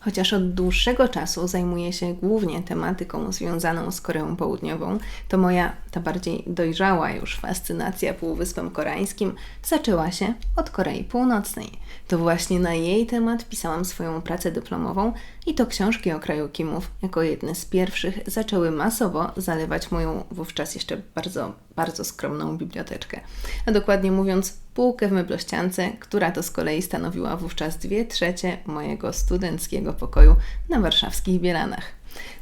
Chociaż od dłuższego czasu zajmuję się głównie tematyką związaną z Koreą Południową, to moja, ta bardziej dojrzała już fascynacja Półwyspem Koreańskim zaczęła się od Korei Północnej. To właśnie na jej temat pisałam swoją pracę dyplomową i to książki o kraju Kimów jako jedne z pierwszych zaczęły masowo zalewać moją wówczas jeszcze bardzo, bardzo skromną biblioteczkę. A dokładnie mówiąc, półkę w meblościance, która to z kolei stanowiła wówczas dwie trzecie mojego studenckiego pokoju na warszawskich Bielanach.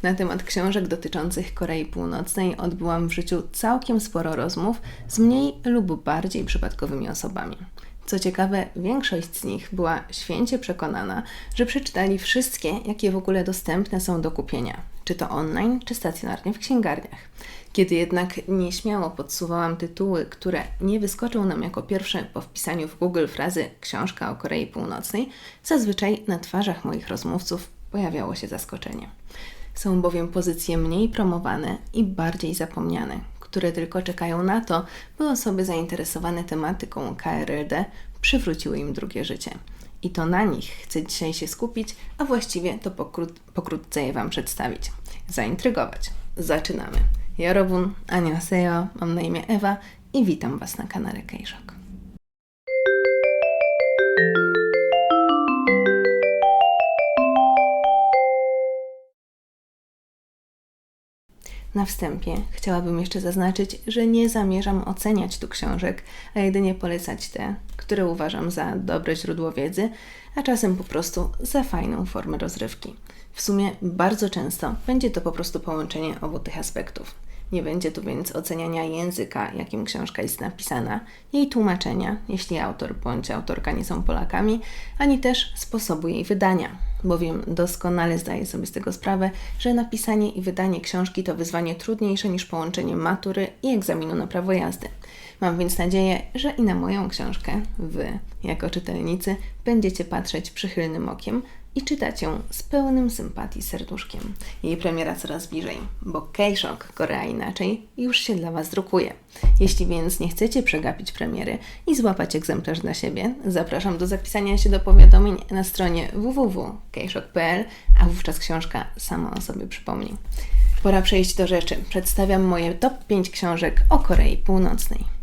Na temat książek dotyczących Korei Północnej odbyłam w życiu całkiem sporo rozmów z mniej lub bardziej przypadkowymi osobami. Co ciekawe, większość z nich była święcie przekonana, że przeczytali wszystkie, jakie w ogóle dostępne są do kupienia, czy to online, czy stacjonarnie w księgarniach. Kiedy jednak nieśmiało podsuwałam tytuły, które nie wyskoczą nam jako pierwsze po wpisaniu w Google frazy książka o Korei Północnej, zazwyczaj na twarzach moich rozmówców pojawiało się zaskoczenie. Są bowiem pozycje mniej promowane i bardziej zapomniane, które tylko czekają na to, by osoby zainteresowane tematyką KRLD przywróciły im drugie życie. I to na nich chcę dzisiaj się skupić, a właściwie to pokrót, pokrótce je Wam przedstawić. Zaintrygować. Zaczynamy. Yorobun, annyeonghaseyo, mam na imię Ewa i witam Was na kanale Kejszok. Na wstępie chciałabym jeszcze zaznaczyć, że nie zamierzam oceniać tu książek, a jedynie polecać te, które uważam za dobre źródło wiedzy, a czasem po prostu za fajną formę rozrywki. W sumie bardzo często będzie to po prostu połączenie obu tych aspektów. Nie będzie tu więc oceniania języka, jakim książka jest napisana, jej tłumaczenia, jeśli autor bądź autorka nie są Polakami, ani też sposobu jej wydania, bowiem doskonale zdaję sobie z tego sprawę, że napisanie i wydanie książki to wyzwanie trudniejsze niż połączenie matury i egzaminu na prawo jazdy. Mam więc nadzieję, że i na moją książkę Wy, jako czytelnicy, będziecie patrzeć przychylnym okiem, i czytać ją z pełnym sympatii serduszkiem. Jej premiera coraz bliżej, bo K-Shock Korea Inaczej już się dla Was drukuje. Jeśli więc nie chcecie przegapić premiery i złapać egzemplarz dla siebie, zapraszam do zapisania się do powiadomień na stronie www.kshock.pl, a wówczas książka sama o sobie przypomni. Pora przejść do rzeczy. Przedstawiam moje top 5 książek o Korei Północnej.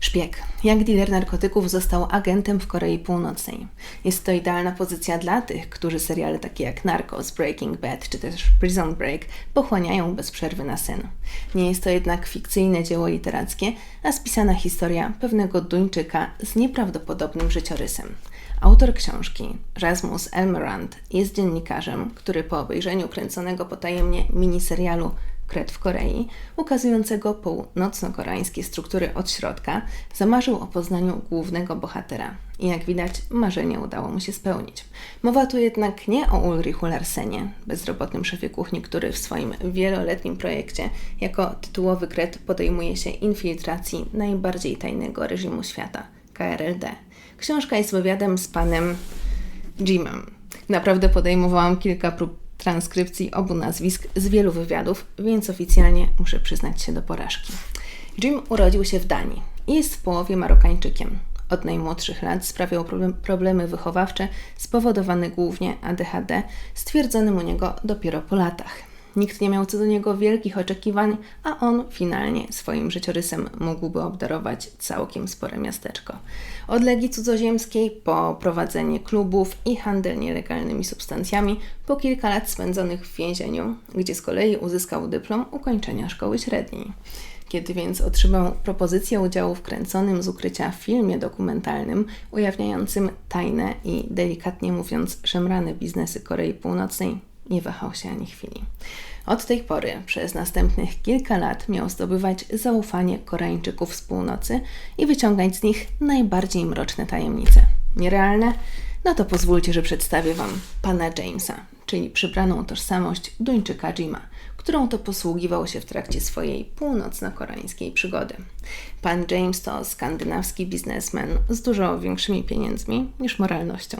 Szpieg. Jak dealer narkotyków został agentem w Korei Północnej. Jest to idealna pozycja dla tych, którzy seriale takie jak Narcos, Breaking Bad czy też Prison Break pochłaniają bez przerwy na sen. Nie jest to jednak fikcyjne dzieło literackie, a spisana historia pewnego Duńczyka z nieprawdopodobnym życiorysem. Autor książki, Rasmus Elmerand, jest dziennikarzem, który po obejrzeniu kręconego potajemnie miniserialu Kret w Korei, ukazującego północno-koreańskie struktury od środka, zamarzył o poznaniu głównego bohatera. I jak widać, marzenie udało mu się spełnić. Mowa tu jednak nie o Ulrichu Larsenie, bezrobotnym szefie kuchni, który w swoim wieloletnim projekcie jako tytułowy kret podejmuje się infiltracji najbardziej tajnego reżimu świata KRLD. Książka jest wywiadem z panem Jimem. Naprawdę podejmowałam kilka prób transkrypcji obu nazwisk z wielu wywiadów, więc oficjalnie muszę przyznać się do porażki. Jim urodził się w Danii i jest w połowie Marokańczykiem. Od najmłodszych lat sprawiał problemy wychowawcze spowodowane głównie ADHD, stwierdzonym u niego dopiero po latach. Nikt nie miał co do niego wielkich oczekiwań, a on finalnie swoim życiorysem mógłby obdarować całkiem spore miasteczko. Od legii cudzoziemskiej po prowadzenie klubów i handel nielegalnymi substancjami, po kilka lat spędzonych w więzieniu, gdzie z kolei uzyskał dyplom ukończenia szkoły średniej. Kiedy więc otrzymał propozycję udziału w kręconym z ukrycia filmie dokumentalnym ujawniającym tajne i delikatnie mówiąc szemrane biznesy Korei Północnej, nie wahał się ani chwili. Od tej pory przez następnych kilka lat miał zdobywać zaufanie Koreańczyków z północy i wyciągać z nich najbardziej mroczne tajemnice. Nierealne? No to pozwólcie, że przedstawię Wam pana Jamesa, czyli przybraną tożsamość Duńczyka Jima – którą to posługiwał się w trakcie swojej północno-koreańskiej przygody. Pan James to skandynawski biznesmen z dużo większymi pieniędzmi niż moralnością.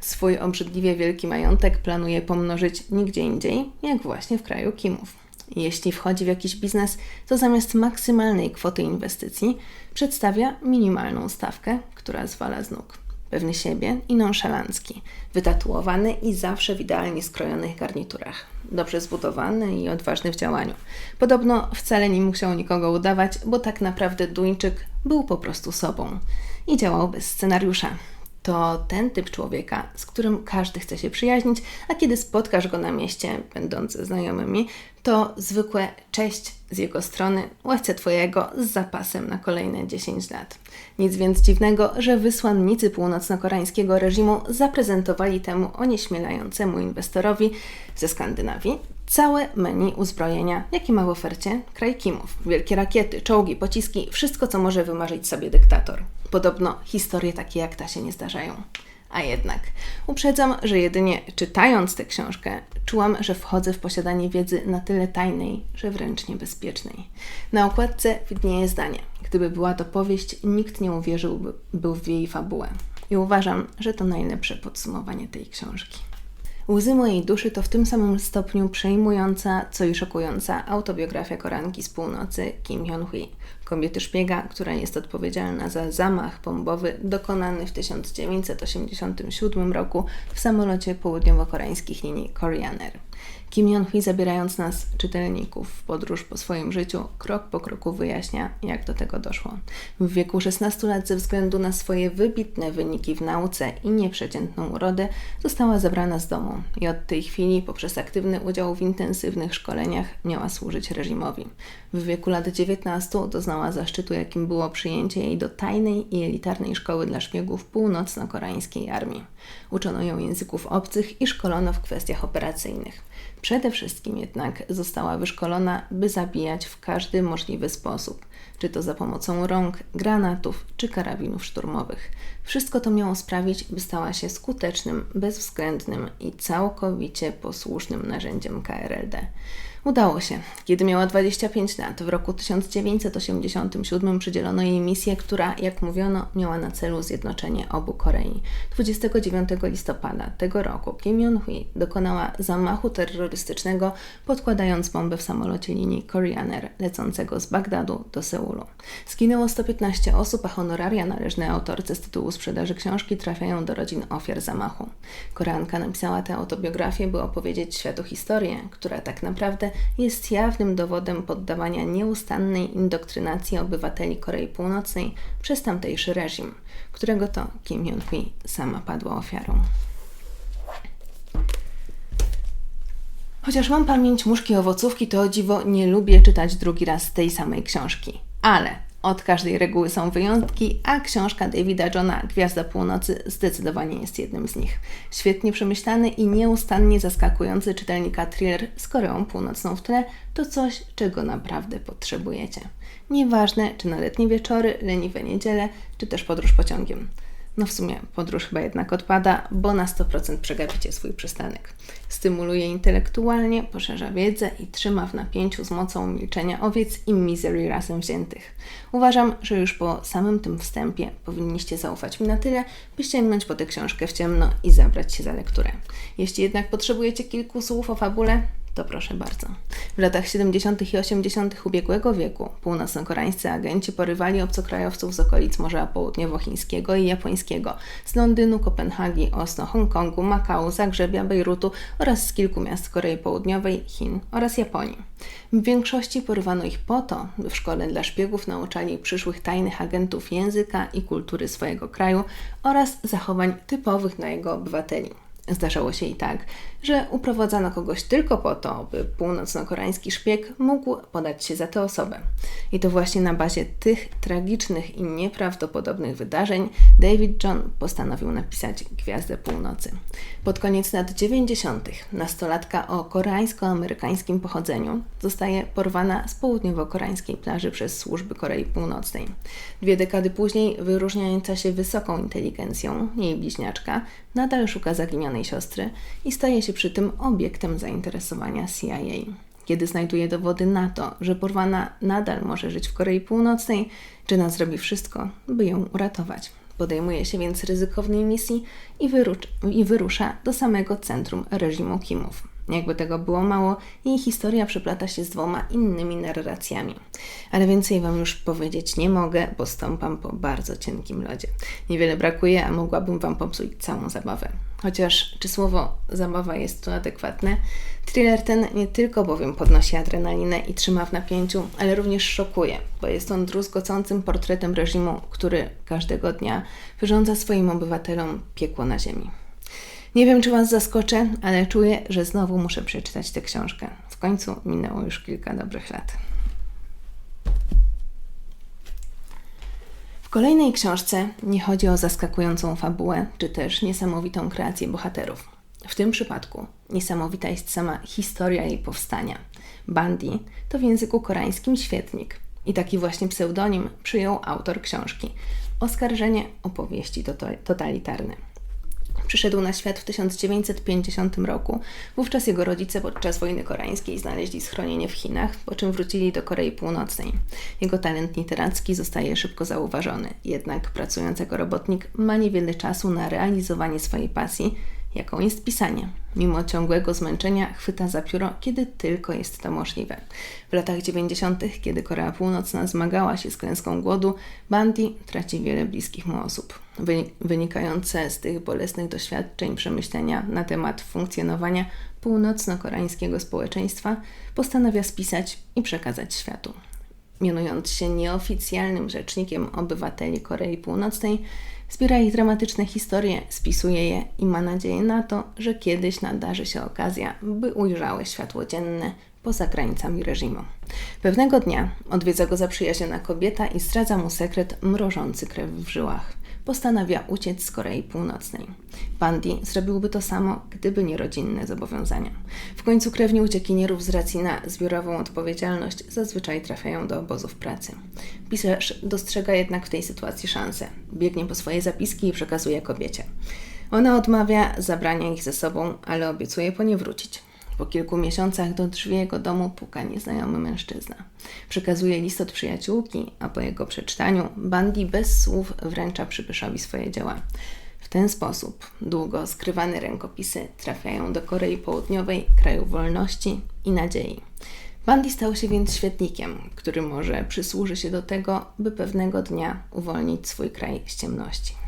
Swój obrzydliwie wielki majątek planuje pomnożyć nigdzie indziej, jak właśnie w kraju Kimów. Jeśli wchodzi w jakiś biznes, to zamiast maksymalnej kwoty inwestycji przedstawia minimalną stawkę, która zwala z nóg. Pewny siebie i nonszalancki, wytatuowany i zawsze w idealnie skrojonych garniturach, dobrze zbudowany i odważny w działaniu. Podobno wcale nie musiał nikogo udawać, bo tak naprawdę Duńczyk był po prostu sobą. I działał bez scenariusza. To ten typ człowieka, z którym każdy chce się przyjaźnić, a kiedy spotkasz go na mieście, będąc znajomymi, to zwykłe cześć z jego strony, łechce Twojego z zapasem na kolejne 10 lat. Nic więc dziwnego, że wysłannicy północno-koreańskiego reżimu zaprezentowali temu onieśmielającemu inwestorowi ze Skandynawii całe menu uzbrojenia, jakie ma w ofercie kraj Kimów. Wielkie rakiety, czołgi, pociski, wszystko co może wymarzyć sobie dyktator. Podobno historie takie jak ta się nie zdarzają. A jednak, uprzedzam, że jedynie czytając tę książkę, czułam, że wchodzę w posiadanie wiedzy na tyle tajnej, że wręcz niebezpiecznej. Na okładce widnieje zdanie: Gdyby była to powieść, nikt nie uwierzyłby w jej fabułę. I uważam, że to najlepsze podsumowanie tej książki. Łzy mojej duszy to w tym samym stopniu przejmująca, co i szokująca autobiografia koranki z północy Kim Hyun-hui, kobiety szpiega, która jest odpowiedzialna za zamach bombowy dokonany w 1987 roku w samolocie południowo-koreańskich linii Koreaner. Kim Jong-hee zabierając nas, czytelników, w podróż po swoim życiu, krok po kroku wyjaśnia, jak do tego doszło. W wieku 16 lat ze względu na swoje wybitne wyniki w nauce i nieprzeciętną urodę została zabrana z domu i od tej chwili poprzez aktywny udział w intensywnych szkoleniach miała służyć reżimowi. W wieku lat 19 doznała zaszczytu, jakim było przyjęcie jej do tajnej i elitarnej szkoły dla szpiegów północno-koreańskiej armii. Uczono ją języków obcych i szkolono w kwestiach operacyjnych. Przede wszystkim jednak została wyszkolona, by zabijać w każdy możliwy sposób, czy to za pomocą rąk, granatów czy karabinów szturmowych. Wszystko to miało sprawić, by stała się skutecznym, bezwzględnym i całkowicie posłusznym narzędziem KRLD. Udało się. Kiedy miała 25 lat, w roku 1987 przydzielono jej misję, która, jak mówiono, miała na celu zjednoczenie obu Korei. 29 listopada tego roku Kim Jong-hui dokonała zamachu terrorystycznego, podkładając bombę w samolocie linii Koreaner lecącego z Bagdadu do Seulu. Zginęło 115 osób, a honoraria należne autorce z tytułu sprzedaży książki trafiają do rodzin ofiar zamachu. Koreanka napisała tę autobiografię, by opowiedzieć światu historię, która tak naprawdę jest jawnym dowodem poddawania nieustannej indoktrynacji obywateli Korei Północnej przez tamtejszy reżim, którego to Kim Jong-hui sama padła ofiarą. Chociaż mam pamięć muszki owocówki, to o dziwo nie lubię czytać drugi raz tej samej książki. Ale od każdej reguły są wyjątki, a książka Davida Johna Gwiazda Północy zdecydowanie jest jednym z nich. Świetnie przemyślany i nieustannie zaskakujący czytelnika thriller z Koreą Północną w tle to coś, czego naprawdę potrzebujecie. Nieważne, czy na letnie wieczory, leniwe niedziele, czy też podróż pociągiem. No w sumie podróż chyba jednak odpada, bo na 100% przegapicie swój przystanek. Stymuluje intelektualnie, poszerza wiedzę i trzyma w napięciu z mocą milczenia owiec i misery razem wziętych. Uważam, że już po samym tym wstępie powinniście zaufać mi na tyle, by sięgnąć po tę książkę w ciemno i zabrać się za lekturę. Jeśli jednak potrzebujecie kilku słów o fabule, to proszę bardzo. W latach 70. i 80. ubiegłego wieku północno-koreańscy agenci porywali obcokrajowców z okolic Morza Południowochińskiego i Japońskiego, z Londynu, Kopenhagi, Oslo, Hongkongu, Makao, Zagrzebia, Bejrutu oraz z kilku miast Korei Południowej, Chin oraz Japonii. W większości porywano ich po to, by w szkole dla szpiegów nauczali przyszłych tajnych agentów języka i kultury swojego kraju oraz zachowań typowych dla jego obywateli. Zdarzało się i tak, że uprowadzano kogoś tylko po to, by północno-koreański szpieg mógł podać się za tę osobę. I to właśnie na bazie tych tragicznych i nieprawdopodobnych wydarzeń David John postanowił napisać Gwiazdę Północy. Pod koniec lat 90. nastolatka o koreańsko-amerykańskim pochodzeniu zostaje porwana z południowo-koreańskiej plaży przez służby Korei Północnej. Dwie dekady później, wyróżniająca się wysoką inteligencją, jej bliźniaczka nadal szuka siostry i staje się przy tym obiektem zainteresowania CIA. Kiedy znajduje dowody na to, że porwana nadal może żyć w Korei Północnej, Jenna zrobi wszystko, by ją uratować. Podejmuje się więc ryzykownej misji i wyrusza do samego centrum reżimu Kimów. Jakby tego było mało, jej historia przeplata się z dwoma innymi narracjami. Ale więcej Wam już powiedzieć nie mogę, bo stąpam po bardzo cienkim lodzie. Niewiele brakuje, a mogłabym Wam popsuć całą zabawę. Chociaż czy słowo zabawa jest tu adekwatne? Thriller ten nie tylko bowiem podnosi adrenalinę i trzyma w napięciu, ale również szokuje, bo jest on druzgocącym portretem reżimu, który każdego dnia wyrządza swoim obywatelom piekło na ziemi. Nie wiem, czy Was zaskoczę, ale czuję, że znowu muszę przeczytać tę książkę. W końcu minęło już kilka dobrych lat. W kolejnej książce nie chodzi o zaskakującą fabułę, czy też niesamowitą kreację bohaterów. W tym przypadku niesamowita jest sama historia jej powstania. Bandi to w języku koreańskim świetnik i taki właśnie pseudonim przyjął autor książki Oskarżenie opowieści totalitarne. Przyszedł na świat w 1950 roku. Wówczas jego rodzice podczas wojny koreańskiej znaleźli schronienie w Chinach, po czym wrócili do Korei Północnej. Jego talent literacki zostaje szybko zauważony, jednak pracując jako robotnik ma niewiele czasu na realizowanie swojej pasji, jaką jest pisanie. Mimo ciągłego zmęczenia chwyta za pióro, kiedy tylko jest to możliwe. W latach 90., kiedy Korea Północna zmagała się z klęską głodu, Bandi traci wiele bliskich mu osób. Wynikające z tych bolesnych doświadczeń przemyślenia na temat funkcjonowania północno-koreańskiego społeczeństwa postanawia spisać i przekazać światu. Mianując się nieoficjalnym rzecznikiem obywateli Korei Północnej, Zbiera ich dramatyczne historie, spisuje je i ma nadzieję na to, że kiedyś nadarzy się okazja, by ujrzały światło dzienne poza granicami reżimu. Pewnego dnia odwiedza go zaprzyjaźniona kobieta i zdradza mu sekret mrożący krew w żyłach postanawia uciec z Korei Północnej. Bandi zrobiłby to samo, gdyby nie rodzinne zobowiązania. W końcu krewni uciekinierów z racji na zbiorową odpowiedzialność zazwyczaj trafiają do obozów pracy. Pisarz dostrzega jednak w tej sytuacji szansę. Biegnie po swoje zapiski i przekazuje kobiecie. Ona odmawia zabrania ich ze sobą, ale obiecuje po nie wrócić. Po kilku miesiącach do drzwi jego domu puka nieznajomy mężczyzna. Przekazuje list od przyjaciółki, a po jego przeczytaniu Bandi bez słów wręcza przypyszowi swoje dzieła. W ten sposób długo skrywane rękopisy trafiają do Korei Południowej, kraju wolności i nadziei. Bandi stał się więc świetnikiem, który może przysłuży się do tego, by pewnego dnia uwolnić swój kraj z ciemności.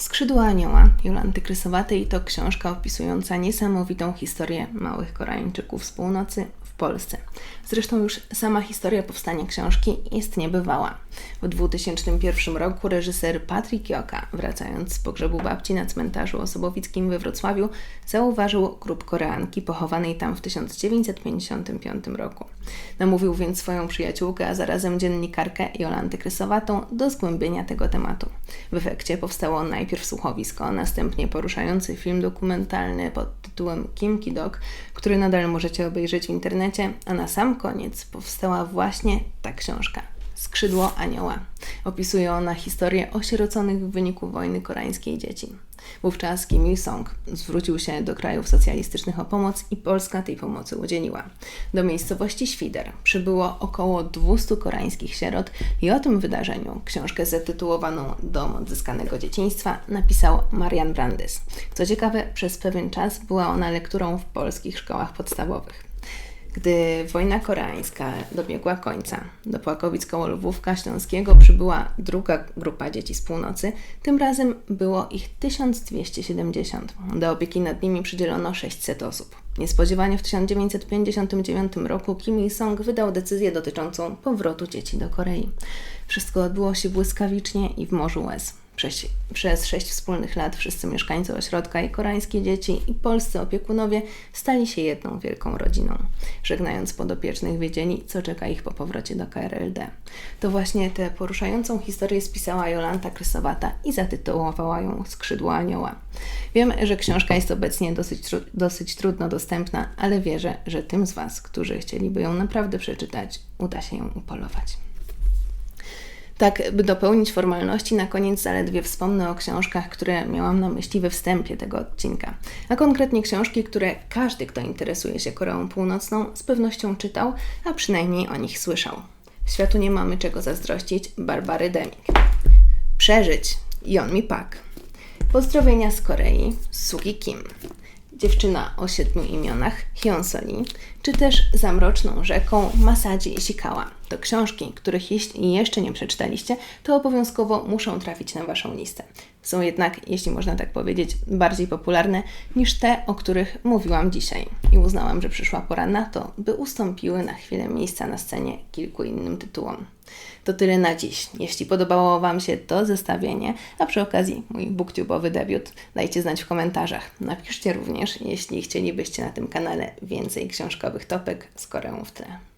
Skrzydła Anioła Jolanty Krysowatej to książka opisująca niesamowitą historię małych Koreańczyków z północy w Polsce. Zresztą już sama historia powstania książki jest niebywała. W 2001 roku reżyser Patryk Joka, wracając z pogrzebu babci na cmentarzu osobowickim we Wrocławiu, zauważył grób Koreanki pochowanej tam w 1955 roku. Namówił więc swoją przyjaciółkę, a zarazem dziennikarkę Jolantę Krysowatą do zgłębienia tego tematu. W efekcie powstało najpierw słuchowisko, a następnie poruszający film dokumentalny pod tytułem Kim Kidok, który nadal możecie obejrzeć w internecie, a na sam koniec powstała właśnie ta książka. Skrzydło Anioła. Opisuje ona historię osieroconych w wyniku wojny koreańskiej dzieci. Wówczas Kim Il-sung zwrócił się do krajów socjalistycznych o pomoc i Polska tej pomocy udzieliła. Do miejscowości Świder przybyło około 200 koreańskich sierot i o tym wydarzeniu książkę zatytułowaną Dom odzyskanego dzieciństwa napisał Marian Brandes. Co ciekawe, przez pewien czas była ona lekturą w polskich szkołach podstawowych. Gdy wojna koreańska dobiegła końca, do Płakowic koło Lwówka Śląskiego przybyła druga grupa dzieci z północy. Tym razem było ich 1270. Do opieki nad nimi przydzielono 600 osób. Niespodziewanie w 1959 roku Kim Il-sung wydał decyzję dotyczącą powrotu dzieci do Korei. Wszystko odbyło się błyskawicznie i w morzu łez. Przez, sześć wspólnych lat wszyscy mieszkańcy ośrodka i koreańskie dzieci i polscy opiekunowie stali się jedną wielką rodziną. Żegnając podopiecznych wiedzieli, co czeka ich po powrocie do KRLD. To właśnie tę poruszającą historię spisała Jolanta Krysowata i zatytułowała ją Skrzydła Anioła. Wiem, że książka jest obecnie dosyć, dosyć trudno dostępna, ale wierzę, że tym z Was, którzy chcieliby ją naprawdę przeczytać, uda się ją upolować. Tak, by dopełnić formalności, na koniec zaledwie wspomnę o książkach, które miałam na myśli we wstępie tego odcinka. A konkretnie książki, które każdy, kto interesuje się Koreą Północną, z pewnością czytał, a przynajmniej o nich słyszał. Światu nie mamy czego zazdrościć Barbary Deming. Przeżyć Jon Mi Pak. Pozdrowienia z Korei, Sugi Kim. Dziewczyna o siedmiu imionach, Hyun Soli, czy też Za mroczną rzeką Masadzi Ishikawa. To książki, których jeśli jeszcze nie przeczytaliście, to obowiązkowo muszą trafić na Waszą listę. Są jednak, jeśli można tak powiedzieć, bardziej popularne niż te, o których mówiłam dzisiaj. I uznałam, że przyszła pora na to, by ustąpiły na chwilę miejsca na scenie kilku innym tytułom. To tyle na dziś. Jeśli podobało Wam się to zestawienie, a przy okazji mój booktube'owy debiut, dajcie znać w komentarzach. Napiszcie również, jeśli chcielibyście na tym kanale więcej książkowych topek z Koreą w tle.